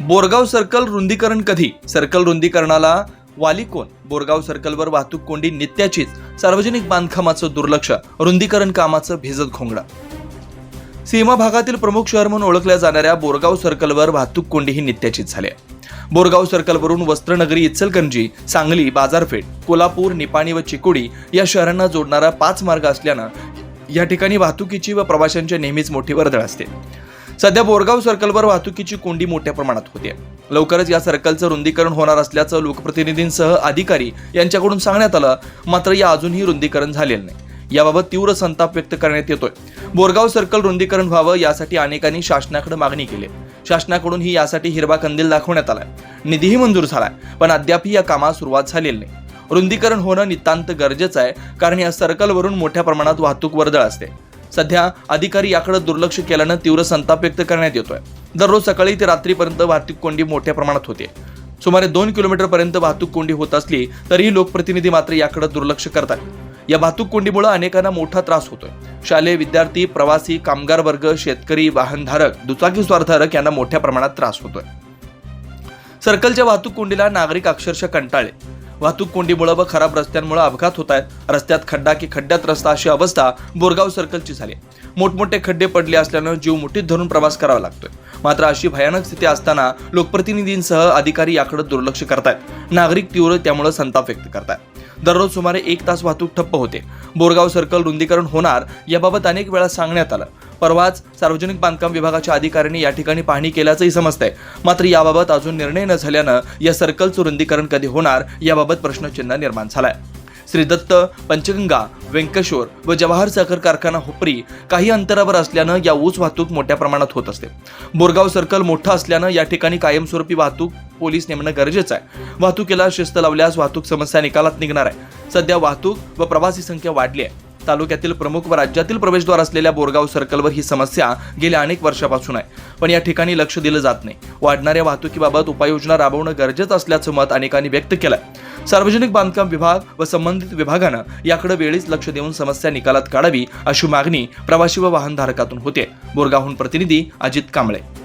Borgaon circle रुंदीकरण कधी? Circle रुंदीकरणाला वाली कोण? बोरगाव सर्कलवर वाहतूक कोंडी नित्याचीच सार्वजनिक बांधकामाचं दुर्लक्ष रुंदीकरण कामाचं भिजत घोंगडा. सीमा भागातील प्रमुख शहर म्हणून ओळखल्या जाणाऱ्या बोरगाव सर्कलवर वाहतूक कोंडी ही नित्याचीच झाली आहे बोरगाव सर्कलवरून वस्त्रनगरी इचलकंजी सांगली बाजारपेठ कोल्हापूर निपाणी व चिकोडी या शहरांना जोडणारा पाच मार्ग असल्यानं या ठिकाणी वाहतुकीची व प्रवाशांची नेहमीच मोठी वर्दळ असते. सध्या बोरगाव सर्कलवर वाहतुकीची कोंडी मोठ्या प्रमाणात होते. लवकरच या सर्कलचं रुंदीकरण होणार असल्याचं लोकप्रतिनिधींसह अधिकारी यांच्याकडून सांगण्यात आलं मात्र या अजूनही रुंदीकरण झालेलं नाही. याबाबत तीव्र संताप व्यक्त करण्यात येतोय. बोरगाव सर्कल रुंदीकरण व्हावं यासाठी अनेकांनी शासनाकडे मागणी केली. शासनाकडूनही यासाठी हिरवा कंदील दाखवण्यात आलाय. निधीही मंजूर झालाय पण अद्यापही या कामास सुरुवात झालेली नाही. रुंदीकरण होणं नितांत गरजेचं आहे कारण या सर्कलवरून मोठ्या प्रमाणात वाहतूक वर्दळ असते. सध्या अधिकारी याकडे दुर्लक्ष केल्यानं तीव्र संताप व्यक्त करण्यात येतोय. दररोज सकाळी ते रात्रीपर्यंत वाहतूक कोंडी मोठ्या प्रमाणात होते. सुमारे दोन किलोमीटर पर्यंत वाहतूक कोंडी होत असली तरीही लोकप्रतिनिधी मात्र याकडे दुर्लक्ष करतात या वाहतूक कोंडीमुळे अनेकांना मोठा त्रास होतोय. शालेय विद्यार्थी प्रवासी कामगार वर्ग शेतकरी वाहनधारक दुचाकी स्वारधारक यांना मोठ्या प्रमाणात त्रास होतोय. सर्कलच्या वाहतूक कोंडीला नागरिक अक्षरशः कंटाळले. वाहतूक कोंडीमुळे व खराब रस्त्यांमुळे अपघात होत आहेत. रस्त्यात खड्डा की खड्ड्यात रस्ता अशी अवस्था बोरगाव सर्कलची झाली मोठमोठे खड्डे पडले असल्यानं जीव मुठीत धरून प्रवास करावा लागतोय. मात्र अशी भयानक स्थिती असताना लोकप्रतिनिधींसह अधिकारी याकडे दुर्लक्ष करतायत. नागरिक तीव्र त्यामुळे संताप व्यक्त करतायत. दररोज सुमारे एक तास वाहतूक ठप्प होते. बोरगाव सर्कल रुंदीकरण होणार याबाबत अनेक वेळा सांगण्यात आलं. परवाच सार्वजनिक बांधकाम विभागाच्या अधिकाऱ्यांनी या ठिकाणी पाहणी केल्याचंही समजतंय. मात्र याबाबत अजून निर्णय न झाल्यानं या सर्कलचं रुंदीकरण कधी होणार याबाबत प्रश्नचिन्ह निर्माण झालाय. श्री दत्त पंचगंगा व्यंकेश्वर व जवाहर साखर कारखाना हुपरी काही अंतरावर असल्यानं या ऊस वाहतूक मोठ्या प्रमाणात होत असते. बोरगाव सर्कल मोठं असल्यानं या ठिकाणी कायमस्वरूपी वाहतूक पोलीस नेमणं गरजेचं आहे. वाहतुकीला शिस्त लावल्यास वाहतूक समस्या निकालात निघणार आहे. सध्या वाहतूक व प्रवासी संख्या वाढली आहे. तालुक्यातील प्रमुख व राज्यातील प्रवेशद्वार असलेल्या बोरगाव सर्कलवर ही समस्या गेल्या अनेक वर्षापासून आहे. पण या ठिकाणी लक्ष दिलं जात नाही. वाढणाऱ्या वाहतुकीबाबत उपाययोजना राबवणं गरजेचं असल्याचं मत अनेकांनी व्यक्त केलंय. सार्वजनिक बांधकाम विभाग व संबंधित विभागानं याकडे वेळीच लक्ष देऊन समस्या निकालात काढावी अशी मागणी प्रवासी व वाहनधारकातून होते. बोरगावहून प्रतिनिधी अजित कांबळे.